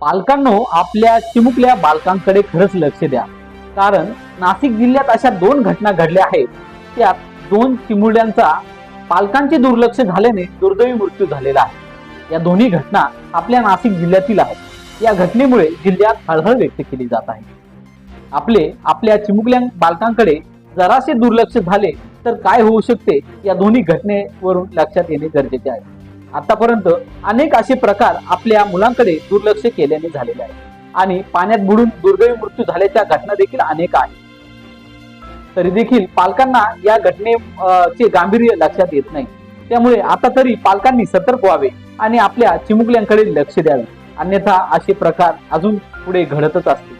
पालकांनो आपल्या चिमुकल्या बालकांकडे खरंच लक्ष द्या. कारण नाशिक जिल्ह्यात अशा दोन घटना घडल्या आहेत. त्यात दोन चिमुरड्यांचा पालकांचे दुर्लक्ष झाल्याने दुर्दैवी मृत्यू झालेला आहे. या दोन्ही घटना आपल्या नाशिक जिल्ह्यातील आहेत. या घटनेमुळे जिल्ह्यात हळहळ व्यक्त केली जात आहे. आपले आपल्या चिमुकल्या बालकांकडे जरासे दुर्लक्ष झाले तर काय होऊ शकते या दोन्ही घटनेवरून लक्षात येणे गरजेचे आहे. आतापर्यंत अनेक असे प्रकार आपल्या मुलांकडे दुर्लक्ष केल्याने झालेले आहेत. आणि पाण्यात बुडून दुर्दैवी मृत्यू झाल्याच्या घटना देखील अनेक आहेत. तरी देखील पालकांना या घटनेचे गांभीर्य लक्षात येत नाही. त्यामुळे आता तरी पालकांनी सतर्क व्हावे आणि आपल्या चिमुकल्यांकडे लक्ष द्यावे. अन्यथा असे प्रकार अजून पुढे घडतच असतील.